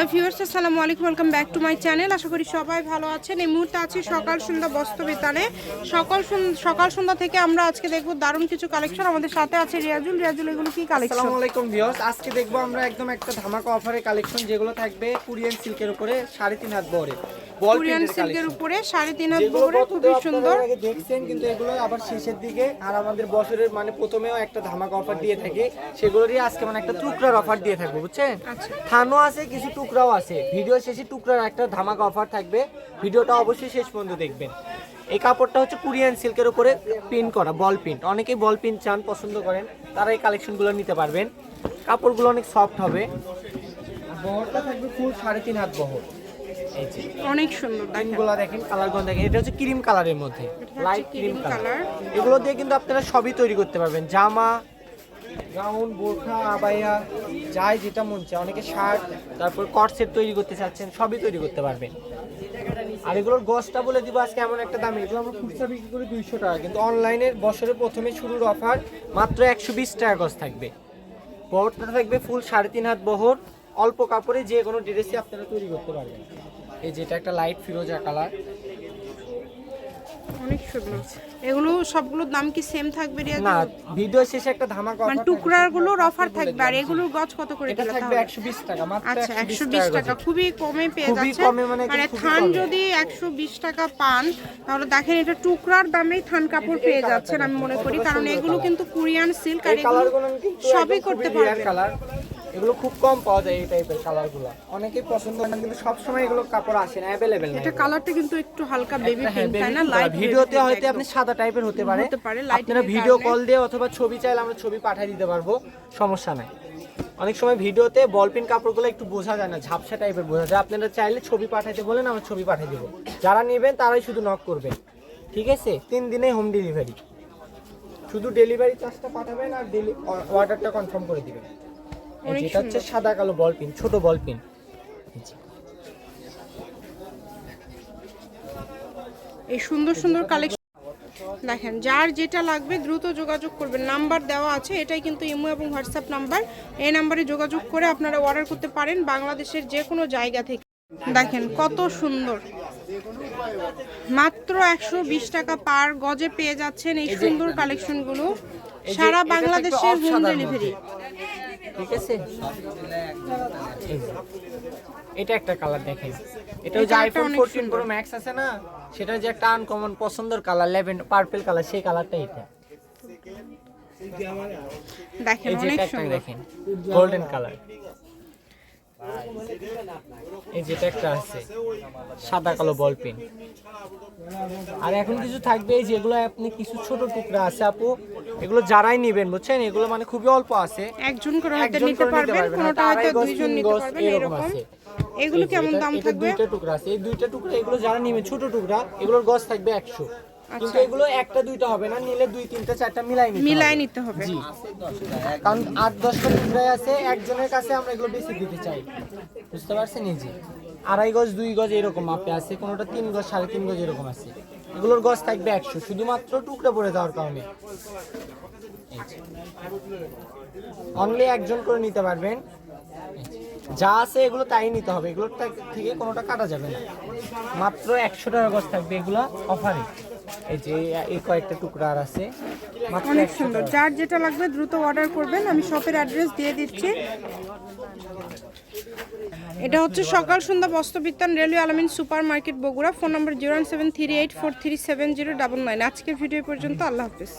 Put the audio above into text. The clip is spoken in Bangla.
হ্যালো ভিউয়ার্স আসসালামু আলাইকুম welcome back to my channel. আশা করি সবাই ভালো আছেন। এই মুহূর্তে আছি সকাল সন্ধ্যা বস্ত্র বিতানে। সকাল সকাল সন্ধ্যা থেকে আমরা আজকে দেখব দারুণ কিছু কালেকশন আমাদের সাথে আছে রিয়াজুল। রিয়াজুল এগুলো কি কালেকশন আসসালামু আলাইকুম ভিউয়ার্স। আজকে দেখব আমরা একদম একটা ধামাকা অফারের কালেকশন যেগুলো থাকবে কোরিয়ান সিল্কের উপরে সাড়ে তিন হাত বহরে বল কোরিয়ান সিল্কের উপরে সাড়ে তিন হাত বহরে খুবই সুন্দর। দেখছেন কিন্তু এগুলো আবার শেষের দিকে আর আমাদের বছরের মানে প্রথমেও একটা ধামাকা অফার দিয়ে থাকে। সেগুলোরই আজকে মানে একটা টুকরার অফার দিয়ে থাকব বুঝছেন? আচ্ছা। থানও আছে কিছু টুকরাও আছে। ভিডিও শেষে টুকরার একটা ধামাকা অফার থাকবে। ভিডিওটা অবশ্যই শেষ পর্যন্ত দেখবেন। এই কাপড়টা হচ্ছে কোরিয়ান সিল্কের উপরে প্রিন্ট করা বল প্রিন্ট অনেকেই বল প্রিন্ট চান পছন্দ করেন তারা এই কালেকশনগুলো নিতে পারবেন। কাপড়গুলো অনেক সফট হবে। বহরটা থাকবে ফুল সাড়ে তিন হাত বহর। অনেক সুন্দর দেখেন। কালারগুলো দেখেন এটা হচ্ছে ক্রিম কালারের মধ্যে। লাইট ক্রিম কালার এগুলো দিয়ে কিন্তু আপনারা সবই তৈরি করতে পারবেন। জামা গাউন, বোরখা, আবাইয়া, যাই যেটা মন চায়। অনেকে শার্ট, তারপর কট সেট তৈরি করতে চাচ্ছেন, সবই তৈরি করতে পারবেন। আর এগুলোর গছটা বলে দিব আজকে এমন একটা দাম। এগুলো আমরা খুচরা বিক্রি করি দুইশো টাকা, কিন্তু অনলাইনের বছরের প্রথমে শুরুর অফার মাত্র একশো বিশ টাকা গজ থাকবে। বহরটা থাকবে ফুল সাড়ে তিন হাত বহর, অল্প কাপড়ে যে কোনো ড্রেসই আপনারা তৈরি করতে পারবেন। এই যেটা একটা লাইট ফিরোজা কালার অনেক সুন্দর এগুলো সবগুলোর দাম কি সেম থাকবে না ভিডিও শেষে একটা ধামাকা মানে offer টুকরার থাকবে। গুলোর অফার থাকবে। আর এগুলোর গজ কত করে এটা থাকবে তাহলে? একশো বিশ টাকা মাত্র আচ্ছা একশো একশো বিশ বিশ টাকা। খুবই কমে পেয়ে যাচ্ছে। মানে মানে থান যদি একশো বিশ টাকা পান তাহলে দেখেন এটা টুকরার দামেই থান কাপড় পেয়ে যাচ্ছেন আমি মনে করি। কারণ এগুলো কিন্তু কোরিয়ান সিল্ক আর এগুলো সবই করতে কালার এগুলো খুব কম পাওয়া যায় এই টাইপের কালারগুলো অনেকেই পছন্দ করেন কিন্তু সবসময় এগুলো কাপড় আসে না অ্যাভেলেবেল এটা কালারটা কিন্তু একটু হালকা বেবি হ্যাঁ, পিঙ্ক তাই না? লাইট ভিডিওতে হয়তো আপনি সাদা টাইপের হতে পারে হতে পারে, lighting আপনারা ভিডিও কল দিয়ে অথবা ছবি চাইলে আমরা ছবি পাঠিয়ে দিতে পারব সমস্যা নাই। অনেক সময় ভিডিওতে বল পিন কাপড়গুলো একটু বোঝা যায় না ঝাপসা টাইপের বোঝা যায়। আপনারা চাইলে ছবি পাঠাইতে বলেন আমরা ছবি পাঠিয়ে দেবো। যারা নেবেন তারাই শুধু নক করবেন। ঠিক আছে? তিন দিনে হোম ডেলিভারি শুধু ডেলিভারি চার্জটা পাঠাবেন আর অর্ডারটা কনফার্ম করে দিবেন। হচ্ছে সাদা কালো বল পিন ছোট বল পিন এই সুন্দর সুন্দর কালেকশন দেখেন যার যেটা লাগবে দ্রুত যোগাযোগ করবেন। নাম্বার দেওয়া আছে এটাই কিন্তু ইমো এবং হোয়াটসঅ্যাপ নাম্বার। এই নাম্বারে যোগাযোগ করে আপনারা অর্ডার করতে পারেন বাংলাদেশের যে কোনো জায়গা থেকে। দেখেন কত সুন্দর। মাত্র একশো বিশ টাকা পার গজে পেয়ে যাচ্ছেন এই সুন্দর কালেকশনগুলো সারা বাংলাদেশের হোম ডেলিভারি ঠিক আছে? এটা একটা কালার দেখেন। এটা যে আইফোন 14 প্রো ম্যাক্স আছে না? সেটা যে একটা আনকমন পছন্দের কালার ল্যাভেন্ডার পার্পল কালার সেই কালারটা এটা। দেখেন অনেক সুন্দর। দেখেন গোল্ডেন কালার এই যেটা একটা আছে সাদা কালো বল পেন আর এখন কিছু থাকবে যেগুলো আপনি কিছু ছোট টুকরা আছে আপু এগুলো যারাই নেবেন বুঝছেন? এগুলো মানে খুবই অল্প আছে। একজন করে হয়তো নিতে পারবেন কোনটা হয়তো দুইজন নিতে পারবেন এরকম। এগুলো কেমন দাম থাকবে? দুইটা টুকরা আছে। এই দুইটা টুকরা এগুলো যারা নিবে ছোট টুকরা এগুলোর গজ থাকবে একশো। কিন্তু আচ্ছা। এগুলো একটা দুইটা হবে না নিলে দুই তিনটা চারটা মিলাই নিতে মিলাই নিতে হবে। জি। কারণ আট দশটা টুকরাই আছে একজনের কাছে আমরা এগুলো বেশি দিতে চাই। বুঝতে পারছেন এই যে? আড়াই গজ দুই গজ এরকম মাপে আছে কোনোটা তিন গজ সাড়ে তিন গজ এরকম আছে। এগুলোর গজ থাকবে একশো শুধুমাত্র টুকরা পড়ে যাওয়ার কারণে। অনলি একজন করে নিতে পারবেন। যা আছে এগুলো তাই নিতে হবে এগুলোর থেকে কোনোটা কাটা যাবে না। মাত্র একশো টাকা গজ থাকবে এগুলো অফারে। এই যে এই কয়েকটা টুকরা আর আছে। অনেক সুন্দর। যার যেটা লাগবে দ্রুত অর্ডার করবেন। আমি শপের অ্যাড্রেস দিয়ে দিচ্ছি। এটা হচ্ছে Sokal Sondhya Bostrobitan railway Alamin super market Bogura. Phone number zero seven three eight four three seven zero double nine. আজকের ভিডিও পর্যন্ত আল্লাহ হাফিজ।